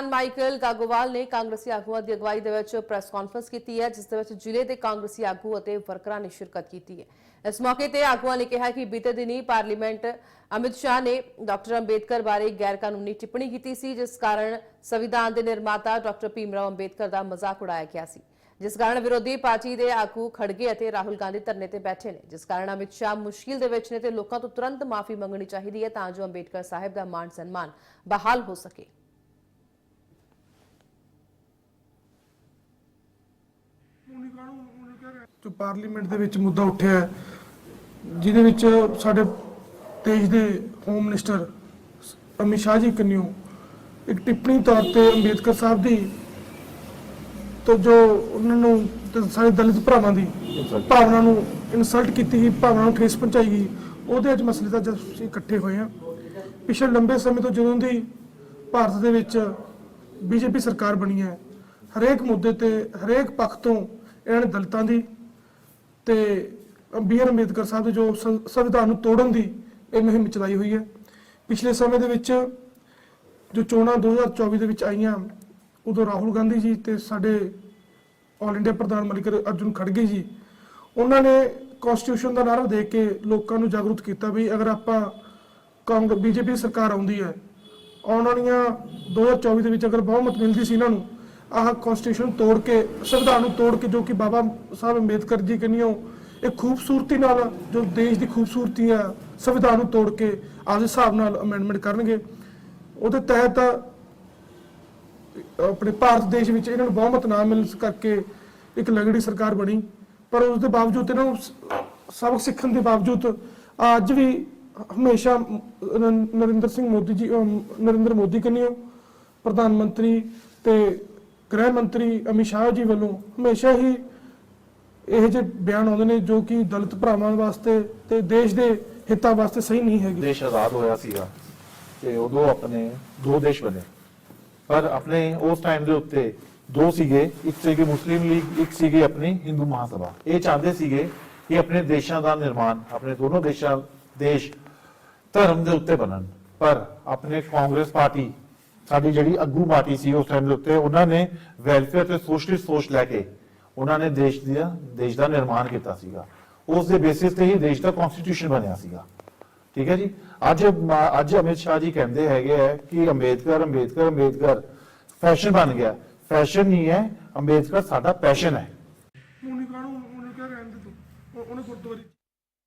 ਪ੍ਰਧਾਨ ਮਾਈਕਲ ਗਾਗੋਵਾਲ ਨੇ ਕਾਂਗਰਸੀ ਆਗੂਆਂ ਦੀ ਅਗਵਾਈ ਦੇ ਵਿੱਚ ਪ੍ਰੈਸ ਕਾਨਫਰੰਸ ਕੀਤੀ ਹੈ, ਜਿਸ ਦੇ ਵਿੱਚ ਜ਼ਿਲ੍ਹੇ ਦੇ ਕਾਂਗਰਸੀ ਆਗੂ ਅਤੇ ਵਰਕਰਾਂ ਨੇ ਸ਼ਿਰਕਤ ਕੀਤੀ ਹੈ। ਇਸ ਮੌਕੇ ਤੇ ਆਗੂਆਂ ਨੇ ਕਿਹਾ ਕਿ ਬੀਤੇ ਦਿਨੀ ਪਾਰਲੀਮੈਂਟ ਅਮਿਤ ਸ਼ਾਹ ਨੇ ਡਾਕਟਰ ਅੰਬੇਦਕਰ ਬਾਰੇ ਗੈਰ ਕਾਨੂੰਨੀ ਟਿੱਪਣੀ ਕੀਤੀ ਸੀ, ਜਿਸ ਕਾਰਨ ਸੰਵਿਧਾਨ ਦੇ ਨਿਰਮਾਤਾ ਡਾਕਟਰ ਭੀਮਰਾਓ ਅੰਬੇਦਕਰ ਦਾ ਮਜ਼ਾਕ ਉਡਾਇਆ ਗਿਆ ਸੀ। ਜਿਸ ਕਾਰਨ ਵਿਰੋਧੀ ਪਾਰਟੀ ਦੇ ਆਗੂ ਖੜਗੇ ਅਤੇ ਰਾਹੁਲ ਗਾਂਧੀ ਧਰਨੇ ਤੇ ਬੈਠੇ ਨੇ। ਜਿਸ ਕਾਰਨ ਅਮਿਤ ਸ਼ਾਹ ਮੁਸ਼ਕਿਲ ਦੇ ਵਿੱਚ ਨੇ ਤੇ ਲੋਕਾਂ ਤੋਂ ਤੁਰੰਤ ਮਾਫੀ ਮੰਗਣੀ ਚਾਹੀਦੀ ਹੈ ਤਾਂ ਜੋ ਅੰਬੇਦਕਰ ਸਾਹਿਬ ਦਾ ਮਾਣ ਸਨਮਾਨ ਬਹਾਲ ਹੋ ਸਕੇ। ਜੋ ਪਾਰਲੀਮੈਂਟ ਦੇ ਵਿੱਚ ਮੁੱਦਾ ਉੱਠਿਆ ਜਿਹਦੇ ਵਿੱਚ ਸਾਡੇ ਦੇਸ਼ ਦੇ ਹੋਮ ਮਿਨਿਸਟਰ ਅਮਿਤ ਸ਼ਾਹ ਜੀ ਕੰਨਿਓ ਇੱਕ ਟਿੱਪਣੀ ਤੌਰ ਤੇ ਅੰਬੇਦਕਰ ਸਾਹਿਬ ਦੀ ਤੋਂ ਜੋ ਉਹਨਾਂ ਨੂੰ ਤੇ ਸਾਰੇ ਦਲਿਤ ਭਰਾਵਾਂ ਦੀ ਭਾਵਨਾ ਨੂੰ ਇਨਸਲਟ ਕੀਤੀ ਗਈ, ਭਾਵਨਾ ਨੂੰ ਠੇਸ ਪਹੁੰਚਾਈ ਗਈ, ਉਹਦੇ ਅੱਜ ਮਸਲੇ ਦਾ ਜਦ ਅਸੀਂ ਇਕੱਠੇ ਹੋਏ ਹਾਂ, ਪਿਛਲੇ ਲੰਬੇ ਸਮੇਂ ਤੋਂ ਜਦੋਂ ਦੀ ਭਾਰਤ ਦੇ ਵਿੱਚ ਬੀਜੇਪੀ ਸਰਕਾਰ ਬਣੀ ਹੈ, ਹਰੇਕ ਮੁੱਦੇ ਤੇ, ਹਰੇਕ ਪੱਖ ਤੋਂ ਇਹਨਾਂ ਦਲਿਤਾਂ ਦੀ ਤੇ ਬੀ ਆਰ ਅੰਬੇਦਕਰ ਸਾਹਿਬ ਦੇ ਜੋ ਸੰਵਿਧਾਨ ਨੂੰ ਤੋੜਨ ਦੀ ਇਹ ਮੁਹਿੰਮ ਚਲਾਈ ਹੋਈ ਹੈ। ਪਿਛਲੇ ਸਮੇਂ ਦੇ ਵਿੱਚ ਜੋ ਚੋਣਾਂ 2024 ਦੇ ਵਿੱਚ ਆਈਆਂ, ਉਦੋਂ ਰਾਹੁਲ ਗਾਂਧੀ ਜੀ ਤੇ ਸਾਡੇ ਆਲ ਇੰਡੀਆ ਪ੍ਰਧਾਨ ਮੰਤਰੀ ਅਰਜੁਨ ਖੜਗੇ ਜੀ, ਉਹਨਾਂ ਨੇ ਕਨਸਟੀਟਿਊਸ਼ਨ ਦਾ ਨਾਰਾ ਦੇ ਕੇ ਲੋਕਾਂ ਨੂੰ ਜਾਗਰੂਕ ਕੀਤਾ ਵੀ ਅਗਰ ਆਪਾਂ ਕਾਂਗਰਸ, ਬੀਜੇਪੀ ਸਰਕਾਰ ਆਉਂਦੀ ਹੈ, ਆਉਣ ਵਾਲੀਆਂ 2024 ਦੇ ਵਿੱਚ ਅਗਰ ਬਹੁਮਤ ਮਿਲਦੀ ਸੀ ਇਹਨਾਂ ਨੂੰ ਆਹ ਕਨਸਟੀਟਿਊਸ਼ਨ ਤੋੜ ਕੇ, ਸੰਵਿਧਾਨ ਨੂੰ ਤੋੜ ਕੇ ਜੋ ਕਿ ਬਾਬਾ ਸਾਹਿਬ ਅੰਬੇਦਕਰ ਜੀ ਕਹਿੰਦੇ ਇਹ ਖੂਬਸੂਰਤੀ ਨਾਲ ਜੋ ਦੇਸ਼ ਦੀ ਖੂਬਸੂਰਤੀ ਆ ਸੰਵਿਧਾਨ ਨੂੰ ਤੋੜ ਕੇ ਆਪਦੇ ਹਿਸਾਬ ਨਾਲ ਅਮੈਂਡਮੈਂਟ ਕਰਨਗੇ। ਉਹਦੇ ਤਹਿਤ ਆਪਣੇ ਭਾਰਤ ਦੇਸ਼ ਵਿੱਚ ਇਹਨਾਂ ਨੂੰ ਬਹੁਮਤ ਨਾ ਮਿਲਣ ਕਰਕੇ ਇੱਕ ਲੰਗੜੀ ਸਰਕਾਰ ਬਣੀ। ਪਰ ਉਸ ਦੇ ਬਾਵਜੂਦ ਇਹਨਾਂ ਨੂੰ ਸਬਕ ਸਿੱਖਣ ਦੇ ਬਾਵਜੂਦ ਅੱਜ ਵੀ ਹਮੇਸ਼ਾ ਨਰਿੰਦਰ ਸਿੰਘ ਮੋਦੀ ਜੀ ਨਰਿੰਦਰ ਮੋਦੀ ਕੰਨਿਓ ਪ੍ਰਧਾਨ ਮੰਤਰੀ ਤੇ ਗ੍ਰਹਿ ਮੰਤਰੀ ਅਮਿਤ ਸ਼ਾਹ ਜੀ ਵੱਲੋਂ ਹਮੇਸ਼ਾ ਹੀ ਇਹ ਜਿਹੇ ਬਿਆਨ ਆਉਂਦੇ ਨੇ ਜੋ ਕਿ ਦਲਿਤ ਭਰਾਵਾਂ ਵਾਸਤੇ ਤੇ ਦੇਸ਼ ਦੇ ਹਿੱਤਾਂ ਵਾਸਤੇ ਸਹੀ ਨਹੀਂ ਹੈਗੇ। ਦੇਸ਼ ਆਜ਼ਾਦ ਹੋਇਆ ਸੀਗਾ ਤੇ ਉਦੋਂ ਆਪਣੇ ਦੋ ਦੇਸ਼ ਬਣੇ। ਪਰ ਆਪਣੇ ਉਸ ਟਾਈਮ ਦੇ ਉੱਤੇ ਦੋ ਸੀਗੇ, ਇੱਕ ਸੀਗੇ ਮੁਸਲਿਮ ਲੀਗ, ਇੱਕ ਸੀਗੀ ਆਪਣੀ ਹਿੰਦੂ ਮਹਾਸਭਾ। ਇਹ ਚਾਹੁੰਦੇ ਸੀਗੇ ਕਿ ਆਪਣੇ ਦੇਸ਼ਾਂ ਦਾ ਨਿਰਮਾਣ, ਆਪਣੇ ਦੋਨੋਂ ਦੇਸ਼ਾਂ, ਦੇਸ਼ ਧਰਮ ਦੇ ਉੱਤੇ ਬਣਨ। ਪਰ ਆਪਣੇ ਕਾਂਗਰਸ ਪਾਰਟੀ ਸਾਡੀ ਜਿਹੜੀ ਅੱਗੂ ਪਾਰਟੀ ਸੀ ਉਸ ਟਾਈਮ ਦੇ ਉੱਤੇ, ਉਹਨਾਂ ਨੇ ਵੈਲਫੇਅਰ ਤੇ ਸੋਸ਼ਲਿਸਟ ਸੋਚ ਲੈ ਕੇ ਉਹਨਾਂ ਨੇ ਦੇਸ਼ ਦੀ ਦੇਸ਼ ਦਾ ਨਿਰਮਾਣ ਕੀਤਾ ਸੀਗਾ। ਉਸ ਦੇ ਬੇਸਿਸ ਤੇ ਹੀ ਦੇਸ਼ ਦਾ ਕਨਸਟੀਟਿਊਸ਼ਨ ਬਣਿਆ ਸੀਗਾ। ਠੀਕ ਹੈ ਜੀ? ਅੱਜ ਅੱਜ ਅਮਿਤ ਸ਼ਾਹ ਜੀ ਕਹਿੰਦੇ ਹੈਗੇ ਹੈ ਕਿ ਅੰਬੇਦਕਰ ਅੰਬੇਦਕਰ ਅੰਬੇਦਕਰ ਫੈਸ਼ਨ ਬਣ ਗਿਆ। ਫੈਸ਼ਨ ਨਹੀਂ ਹੈ, ਅੰਬੇਦਕਰ ਸਾਡਾ ਪੈਸ਼ਨ ਹੈ। ਮੂਨੀ ਕਾਣੂ ਉਹਨੇ ਕਿਹਾ ਰਹਿਣ ਦੇ ਤੂੰ ਉਹਨੇ ਗੁਰਦੁਆਰੇ